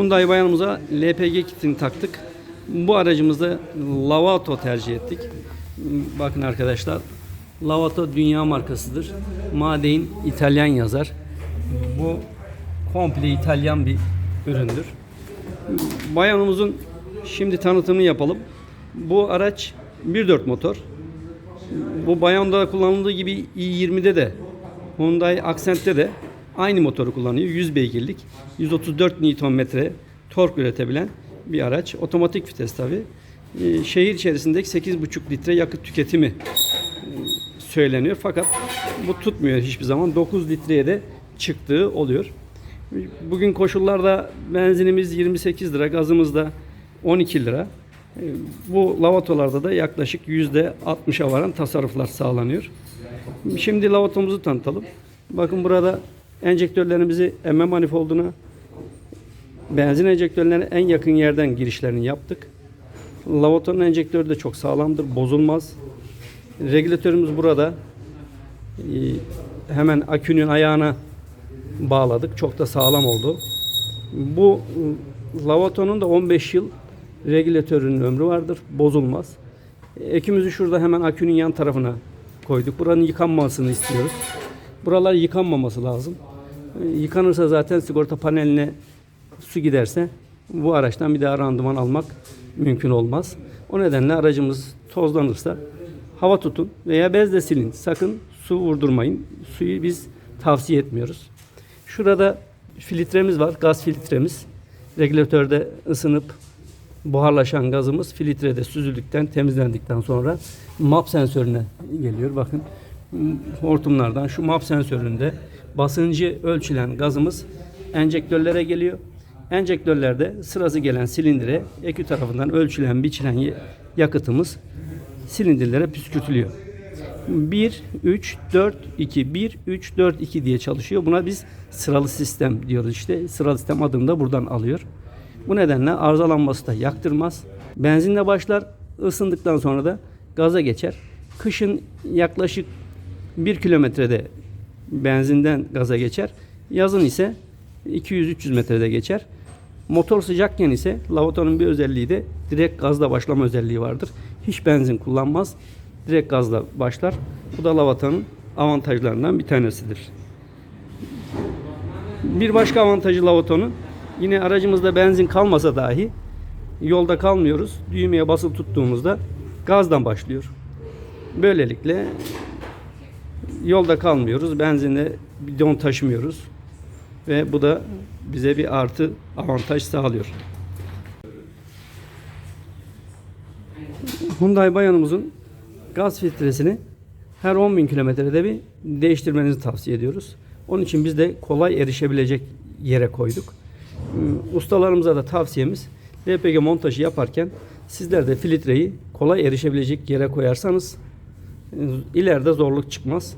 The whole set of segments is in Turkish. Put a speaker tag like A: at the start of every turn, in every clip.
A: Hyundai bayanımıza LPG kitini taktık. Bu aracımızda Lavato tercih ettik. Bakın arkadaşlar. Lavato dünya markasıdır. Made İtalyan yazar. Bu komple İtalyan bir üründür. Bayanımızın şimdi tanıtımını yapalım. Bu araç 1.4 motor. Bu Bayon'da kullanıldığı gibi i20'de de Hyundai Accent'te de aynı motoru kullanıyor. 100 beygirlik, 134 Nm tork üretebilen bir araç. Otomatik vites tabi. Şehir içerisindeki 8,5 litre yakıt tüketimi e, söyleniyor. Fakat bu tutmuyor hiçbir zaman. 9 litreye de çıktığı oluyor. Bugün koşullarda benzinimiz 28 lira, gazımız da 12 lira. E, Bu lavatolarda da yaklaşık %60'a varan tasarruflar sağlanıyor. Şimdi lavatomuzu tanıtalım. Bakın burada enjektörlerimizi emme manifolduna, benzin enjektörlerine en yakın yerden girişlerini yaptık. Lavatonun enjektörü de çok sağlamdır, bozulmaz. Regülatörümüz burada. Ee, Hemen akünün ayağına bağladık. Çok da sağlam oldu. Bu ıı, lavatonun da 15 yıl regülatörünün ömrü vardır. Bozulmaz. Ekimizi şurada hemen akünün yan tarafına koyduk. Buranın yıkanmasını istiyoruz. Buralar yıkanmaması lazım. Yıkanırsa zaten sigorta paneline su giderse bu araçtan bir daha randıman almak mümkün olmaz. O nedenle aracımız tozlanırsa hava tutun veya bezle silin. Sakın su vurdurmayın. Suyu biz tavsiye etmiyoruz. Şurada filtremiz var, gaz filtremiz. Regülatörde ısınıp buharlaşan gazımız filtrede süzüldükten, temizlendikten sonra MAP sensörüne geliyor. Bakın hortumlardan şu MAP sensöründe basıncı ölçülen gazımız enjektörlere geliyor. Enjektörlerde sırası gelen silindire ekü tarafından ölçülen, biçilen yakıtımız silindirlere püskürtülüyor. 1, 3, 4, 2, 1, 3, 4, 2 diye çalışıyor. Buna biz sıralı sistem diyoruz işte. Sıralı sistem adını da buradan alıyor. Bu nedenle arızalanması da yaktırmaz. Benzinle başlar, ısındıktan sonra da gaza geçer. Kışın yaklaşık 1 kilometrede benzinden gaza geçer. Yazın ise 200-300 metrede geçer. Motor sıcakken ise lavatonun bir özelliği de direkt gazla başlama özelliği vardır. Hiç benzin kullanmaz. Direkt gazla başlar. Bu da lavatonun avantajlarından bir tanesidir. Bir başka avantajı lavatonun yine aracımızda benzin kalmasa dahi yolda kalmıyoruz. Düğmeye basılı tuttuğumuzda gazdan başlıyor. Böylelikle yolda kalmıyoruz. Benzinle bidon taşımıyoruz. Ve bu da bize bir artı avantaj sağlıyor. Hyundai Bayanımızın gaz filtresini her 10.000 kilometrede bir değiştirmenizi tavsiye ediyoruz. Onun için biz de kolay erişebilecek yere koyduk. Hmm, Ustalarımıza da tavsiyemiz LPG montajı yaparken sizler de filtreyi kolay erişebilecek yere koyarsanız e, ileride zorluk çıkmaz.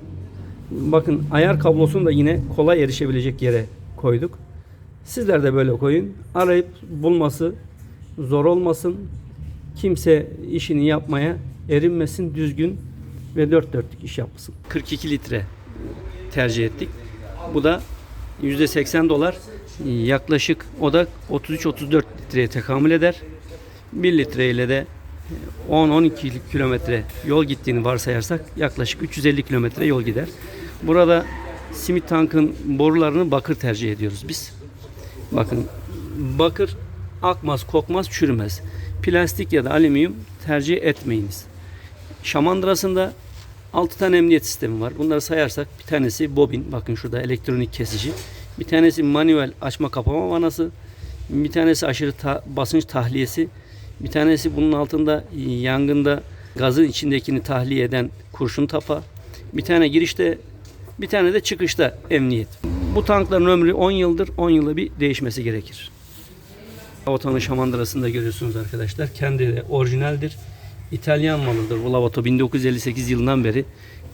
A: Bakın ayar kablosunu da yine kolay erişebilecek yere koyduk. Sizler de böyle koyun. Arayıp bulması zor olmasın. Kimse işini yapmaya erinmesin. Düzgün ve dört dörtlük iş yapsın. 42 litre tercih ettik. Bu da %80 dolar. Yaklaşık o da 33-34 litreye tekamül eder. 1 litre ile de 10-12 kilometre yol gittiğini varsayarsak yaklaşık 350 kilometre yol gider. Burada simit tankın borularını bakır tercih ediyoruz biz. Bakın bakır akmaz, kokmaz, çürümez. Plastik ya da alüminyum tercih etmeyiniz. Şamandırasında 6 tane emniyet sistemi var. Bunları sayarsak bir tanesi bobin. Bakın şurada elektronik kesici. Bir tanesi manuel açma kapama vanası. Bir tanesi aşırı ta- basınç tahliyesi. Bir tanesi bunun altında yangında gazın içindekini tahliye eden kurşun tapa. Bir tane girişte bir tane de çıkışta emniyet. Bu tankların ömrü 10 yıldır. 10 yıla bir değişmesi gerekir. Lavatonun şamandırasını da görüyorsunuz arkadaşlar. Kendi de orijinaldir. İtalyan malıdır. Bu lavato 1958 yılından beri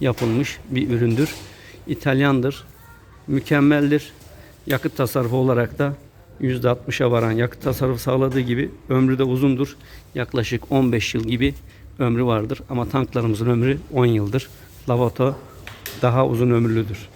A: yapılmış bir üründür. İtalyandır. Mükemmeldir. Yakıt tasarrufu olarak da %60'a varan yakıt tasarrufu sağladığı gibi ömrü de uzundur. Yaklaşık 15 yıl gibi ömrü vardır. Ama tanklarımızın ömrü 10 yıldır. Lavato daha uzun ömürlüdür.